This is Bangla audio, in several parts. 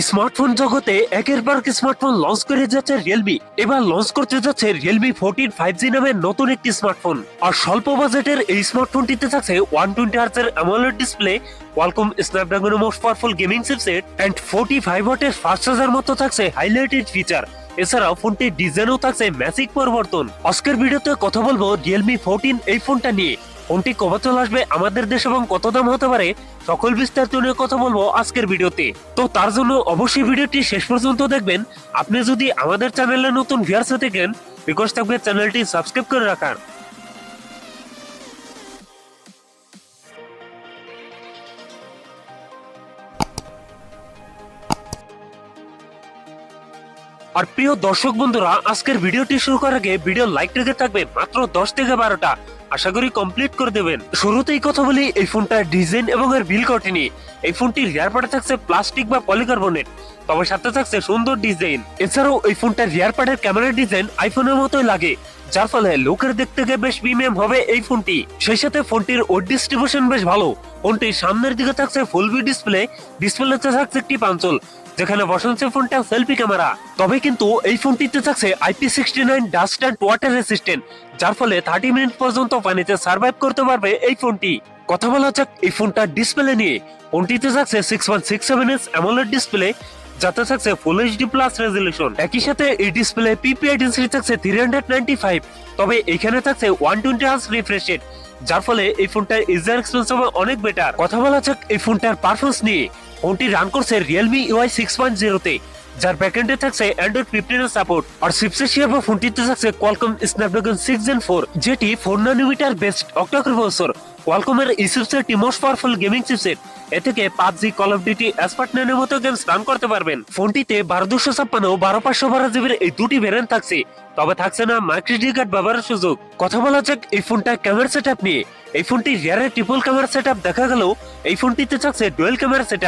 স্মার্টফোন জগতে একের পর স্মার্টফোন লঞ্চ করে যাচ্ছে রিয়েলমি এবার লঞ্চ করতে যাচ্ছে রিয়েলমি ফোরটিন ফাইভ জি নামের নতুন একটি স্মার্টফোন। আর স্বল্প বাজেটের এই স্মার্টফোনটিতে থাকছে ওয়ান টোয়েন্টি আর্চের AMOLED display Qualcomm স্ন্যাপড্রাগনের most powerful gaming chipset and forty five ওয়াটের ফাস্ট চার্জার মতো থাকছে হাইলাইটেড ফিচার এছাড়াও ফোনটির ডিজাইনও থাকছে ম্যাসিক পরিবর্তন। আজকের ভিডিওতে কথা বলব রিয়েলমি ফোরটিন এই ফোনটা নিয়ে। ফোনটি কবে চলে আসবে আমাদের দেশ এবং কত দাম হতে পারে সকল বিস্তারিত নিয়ে কথা বলব আজকের ভিডিওতে। তো তার জন্য অবশ্যই ভিডিওটি শেষ পর্যন্ত দেখবেন। আপনি যদি আমাদের চ্যানেলে নতুন ভিউয়ার্স হতে থাকেন রিকোয়েস্ট থাকবে চ্যানেলটি সাবস্ক্রাইব করে রাখার। আর প্রিয় দর্শক বন্ধুরা, আজকের ভিডিওটি শুরু করার আগে ভিডিও লাইক রেখে থাকবে মাত্র দশ থেকে বারোটা। আশা করি কমপ্লিট করে দেবেন। শুরুতেই কথা বলি এই ফোনটার ডিজাইন এবং এর বিল কটিনি এই ফোনটির রিয়ার পার্টে থাকছে প্লাস্টিক বা পলিকার্বনেট তবে সাথে থাকছে সুন্দর ডিজাইন। এছাড়াও এই ফোনটার রিয়ার পার্টের ক্যামেরার ডিজাইন আইফোনের মতোই লাগে, যার ফলে লোকের দেখতে গিয়ে বেশ প্রিমিয়াম হবে এই ফোনটি। সেই সাথে ফোনটির ওয়েট ডিস্ট্রিবিউশন বেশ ভালো। ফোনটির সামনের দিকে থাকছে ফুল বি ডিসপ্লে ডিসপ্লেতে থাকছে একটি পাঞ্চল। যেখানে বসাচ্ছে ফোনটা সেলফি ক্যামেরা। তবে কিন্তু এই ফোনটিতে থাকছে IP sixty nine dust and water resistant যার ফলে থার্টি মিনিট পর্যন্ত পানিতে সার্ভাইভ করতে পারবে এই ফোনটি। কথা বলা যাক এই ফোনটার ডিসপ্লে নিয়ে। ফোনটিতে থাকছে six one six seven S AMOLED display যাতে থাকছে ফুল এইচডি প্লাস রেজলিউশন একই সাথে এই ডিসপ্লে পিপিআই ডেন্সিটি থাকছে থ্রি হান্ড্রেড নাইনটি ফাইভ তবে এখানে থাকছে one twenty hertz refresh rate যার ফলে এই ফোনটার ইউজার এক্সপিরিয়েন্স হবে অনেক বেটার কথা বলা যাক এই ফোনটার পারফরমেন্স নিয়ে। ফোনটি রান করছে রিয়েলমি ইউআই সিক্স পয়েন্ট জিরোতে যার ব্যাকএন্ডে থাকছে অ্যান্ড্রয়েড ফিফটিনের সাপোর্ট আর চিপসেট হিসেবে ফোনটিতে থাকছে Qualcomm Snapdragon six gen four যেটি four nanometre based octa core processor কোয়ালকমের এই চিপসেটটি মোস্ট পাওয়ারফুল গেমিং চিপসেট এ থেকে পাবজি কল অফ ডিউটি এসপার্টনের মতো গেমস রান করতে পারবেন। ফোনটিতে বারো দুশো ছাপ্পান্ন ও বারো পাঁচশো বারো জিবির এই দুটি ভ্যারিয়েন্ট থাকছে। তবে থাকছে না মাইক্রোডি কার্ড ব্যবহারের সুযোগ। কথা বলা যাক এই ফোনটা ক্যামেরা সেট নিয়ে। এই ফোনটি রিয়ারের ট্রিপল ক্যামেরা সেট দেখা গেলেও এই ফোনটিতে থাকছে ডুয়েল ক্যামেরা সেট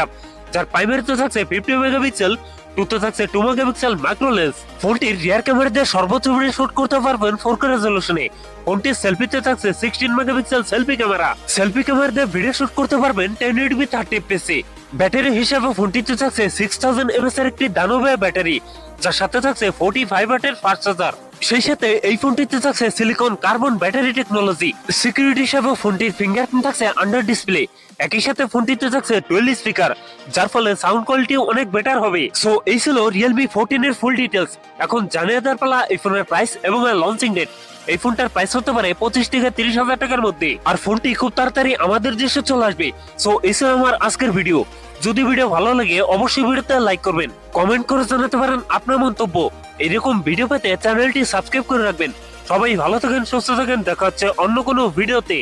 যার প্রাইমারিতে থাকছে ফিফটি মেগাপিক্সেল টুতে থাকছে টু মেগাপিক্সেল মাইক্রো লেন্স ফোনটির রিয়ার ক্যামেরা দিয়ে সর্বোচ্চ ভিডিও শুট করতে পারবেন ফোর কে রেজলিউশনে ফোনটির সেলফিতে থাকছে sixteen megapixel selfie camera selfie camera দিয়ে ভিডিও শুট করতে পারবেন টেন এইটবি থার্টি এফপিএসি ব্যাটারি হিসাবে ফোনটিতে থাকছে সিক্স থাউজেন্ড এমএস এর একটি দানবে ব্যাটারি যার সাথে থাকছে ফোর্টি ফাইভ ওয়াটের ফাস্ট চার্জার সেই সাথে এই ফোনটিতে থাকছে silicon carbon battery technology security হিসাবে ফোনটির ফিঙ্গারপ্রিন্ট থাকছে আন্ডার ডিসপ্লে একই সাথে ফোনটিতে থাকছে টুয়েলভ স্পিকার যার ফলে সাউন্ড কোয়ালিটি অনেক বেটার হবে। সো এই ছিল রিয়েলমি ফোরটিন এর ফুল ডিটেলস এখন জানিয়ে দেওয়ার পালা এই ফোনের প্রাইস এবং এর লঞ্চিং ডেট এই ফোনটার প্রাইস হতে পারে পঁচিশ থেকে তিরিশ হাজার টাকার মধ্যে। আর ফোনটি খুব তাড়াতাড়ি আমাদের দেশে চলে আসবে। সো এই ছিল আমার আজকের ভিডিও যদি ভিডিও ভালো লাগে, অবশ্যই ভিডিওতে লাইক করবেন। কমেন্ট করে জানাতে পারেন আপনার মন্তব্য। এরকম ভিডিও পেতে চ্যানেলটি সাবস্ক্রাইব করে রাখবেন। সবাই ভালো থাকেন, সুস্থ থাকেন, দেখা হচ্ছে অন্য কোনো ভিডিওতে